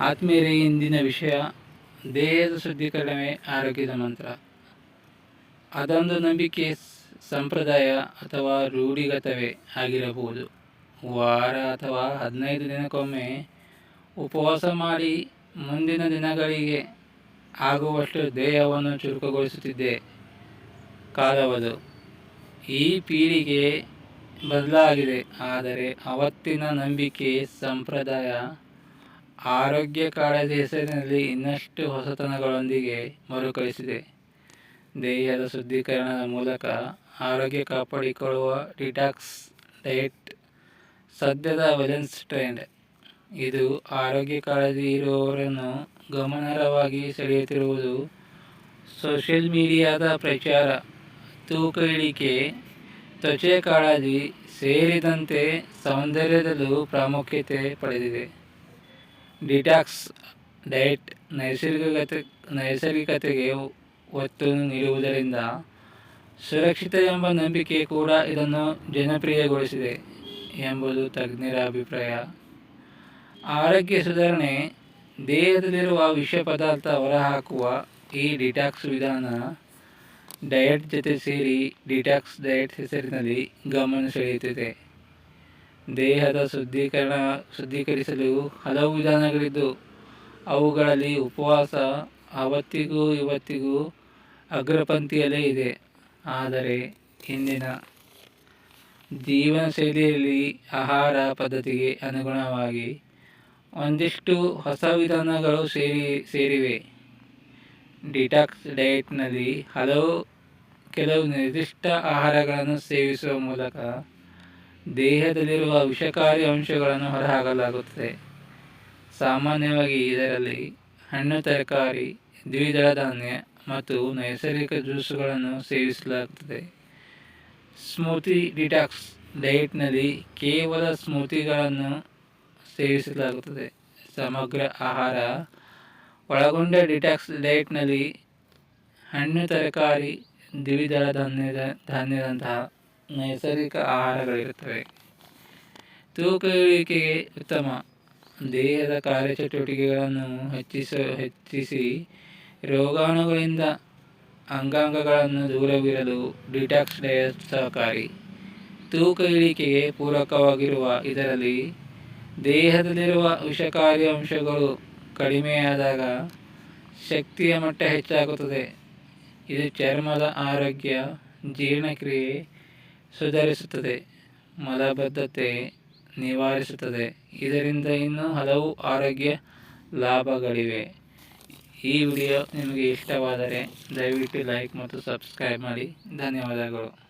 ಆತ್ಮೀಯರೇ ಇಂದಿನ ವಿಷಯ, ದೇಹದ ಶುದ್ಧೀಕರಣವೇ ಆರೋಗ್ಯದ ಮಂತ್ರ. ಅದೊಂದು ನಂಬಿಕೆ, ಸಂಪ್ರದಾಯ ಅಥವಾ ರೂಢಿಗತವೇ ಆಗಿರಬಹುದು. ವಾರ ಅಥವಾ ಹದಿನೈದು ದಿನಕ್ಕೊಮ್ಮೆ ಉಪವಾಸ ಮಾಡಿ ಮುಂದಿನ ದಿನಗಳಿಗೆ ಆಗುವಷ್ಟು ದೇಹವನ್ನು ಚುರುಕುಗೊಳಿಸುತ್ತಿದ್ದೆ. ಕಾಲವದು. ಈ ಪೀಳಿಗೆ ಬದಲಾಗಿದೆ, ಆದರೆ ಅವತ್ತಿನ ನಂಬಿಕೆ, ಸಂಪ್ರದಾಯ ಆರೋಗ್ಯ ಕಾಳಜಿ ಹೆಸರಿನಲ್ಲಿ ಇನ್ನಷ್ಟು ಹೊಸತನಗಳೊಂದಿಗೆ ಮರುಕಳಿಸಿದೆ. ದೇಹದ ಶುದ್ಧೀಕರಣದ ಮೂಲಕ ಆರೋಗ್ಯ ಕಾಪಾಡಿಕೊಳ್ಳುವ ಡಿಟಾಕ್ಸ್ ಡಯಟ್ ಸದ್ಯದ ವೆಲೆನ್ಸ್ ಟ್ರೆಂಡ್. ಇದು ಆರೋಗ್ಯ ಕಾಳಜಿ ಇರುವವರನ್ನು ಗಮನಾರ್ಹವಾಗಿ ಸೆಳೆಯುತ್ತಿರುವುದು ಸೋಷಿಯಲ್ ಮೀಡಿಯಾದ ಪ್ರಚಾರ, ತೂಕ ಇಳಿಕೆ, ತ್ವಚೆ ಕಾಳಜಿ ಸೇರಿದಂತೆ ಸೌಂದರ್ಯದಲ್ಲೂ ಪ್ರಾಮುಖ್ಯತೆ ಪಡೆದಿದೆ. ಡಿಟಾಕ್ಸ್ ಡಯಟ್ ನೈಸರ್ಗಿಕತೆ ನೈಸರ್ಗಿಕತೆಗೆ ಒತ್ತು ನೀಡುವುದರಿಂದ ಸುರಕ್ಷಿತ ಎಂಬ ನಂಬಿಕೆ ಕೂಡ ಇದನ್ನು ಜನಪ್ರಿಯಗೊಳಿಸಿದೆ ಎಂಬುದು ತಜ್ಞರ ಅಭಿಪ್ರಾಯ. ಆರೋಗ್ಯ ಸುಧಾರಣೆ, ದೇಹದಲ್ಲಿರುವ ವಿಷ ಪದಾರ್ಥ ಹೊರಹಾಕುವ ಈ ಡಿಟಾಕ್ಸ್ ವಿಧಾನ ಡಯಟ್ ಜೊತೆ ಸೇರಿ ಡಿಟಾಕ್ಸ್ ಡಯಟ್ ಹೆಸರಿನಲ್ಲಿ ಗಮನ ಸೆಳೆಯುತ್ತಿದೆ. ದೇಹದ ಶುದ್ಧೀಕರಣ ಶುದ್ಧೀಕರಿಸಲು ಹಲವು ವಿಧಾನಗಳಿದ್ದು, ಅವುಗಳಲ್ಲಿ ಉಪವಾಸ ಅವತ್ತಿಗೂ ಇವತ್ತಿಗೂ ಅಗ್ರಪಂಥಿಯಲ್ಲೇ ಇದೆ. ಆದರೆ ಇಂದಿನ ಜೀವನ ಶೈಲಿಯಲ್ಲಿ ಆಹಾರ ಪದ್ಧತಿಗೆ ಅನುಗುಣವಾಗಿ ಒಂದಿಷ್ಟು ಹೊಸ ವಿಧಾನಗಳು ಸೇರಿ, ಸೇರಿವೆ. ಡಿಟಾಕ್ಸ್ ಡಯಟ್ನಲ್ಲಿ ಹಲವು, ಕೆಲವು ನಿರ್ದಿಷ್ಟ ಆಹಾರಗಳನ್ನು ಸೇವಿಸುವ ಮೂಲಕ ದೇಹದಲ್ಲಿರುವ ವಿಷಕಾರಿ ಅಂಶಗಳನ್ನು ಹೊರಹಾಕಲಾಗುತ್ತದೆ. ಸಾಮಾನ್ಯವಾಗಿ ಇದರಲ್ಲಿ ಹಣ್ಣು ತರಕಾರಿ, ದ್ವಿದಳ ಧಾನ್ಯ ಮತ್ತು ನೈಸರ್ಗಿಕ ಜ್ಯೂಸುಗಳನ್ನು ಸೇವಿಸಲಾಗುತ್ತದೆ. ಸ್ಮೂತಿ ಡಿಟಾಕ್ಸ್ ಡಯಟ್ನಲ್ಲಿ ಕೇವಲ ಸ್ಮೂತಿಗಳನ್ನು ಸೇವಿಸಲಾಗುತ್ತದೆ. ಸಮಗ್ರ ಆಹಾರ. ಒಳಗೊಂಡ ಡಿಟಾಕ್ಸ್ ಡಯಟ್ನಲ್ಲಿ ಹಣ್ಣು ತರಕಾರಿ, ದ್ವಿದಳ ಧಾನ್ಯದ ಧಾನ್ಯದಂತಹ ನೈಸರ್ಗಿಕ ಆಹಾರಗಳಿರುತ್ತವೆ. ತೂಕ ಇಳಿಕೆಗೆ ಉತ್ತಮ. ದೇಹದ ಕಾರ್ಯಚಟುವಟಿಕೆಗಳನ್ನು ಹೆಚ್ಚಿಸ, ಹೆಚ್ಚಿಸಿ ರೋಗಾಣುಗಳಿಂದ ಅಂಗಾಂಗಗಳನ್ನು ದೂರವಿರಲು ಡಿಟಾಕ್ಸ್ ಡಯಟ್ ಸಹಕಾರಿ. ತೂಕ ಇಳಿಕೆಗೆ ಪೂರಕವಾಗಿರುವ ಇದರಲ್ಲಿ ದೇಹದಲ್ಲಿರುವ ವಿಷಕಾರಿ ಅಂಶಗಳು ಕಡಿಮೆಯಾದಾಗ ಶಕ್ತಿಯ ಮಟ್ಟ ಹೆಚ್ಚಾಗುತ್ತದೆ. ಇದು ಚರ್ಮದ ಆರೋಗ್ಯ, ಜೀರ್ಣಕ್ರಿಯೆ ಸುಧಾರಿಸುತ್ತದೆ. ಮಲಬದ್ಧತೆ ನಿವಾರಿಸುತ್ತದೆ. ಇದರಿಂದ ಇನ್ನೂ ಹಲವು ಆರೋಗ್ಯ ಲಾಭಗಳಿವೆ. ಈ ವಿಡಿಯೋ ನಿಮಗೆ ಇಷ್ಟವಾದರೆ ದಯವಿಟ್ಟು ಲೈಕ್ ಮತ್ತು ಸಬ್ಸ್ಕ್ರೈಬ್ ಮಾಡಿ. ಧನ್ಯವಾದಗಳು.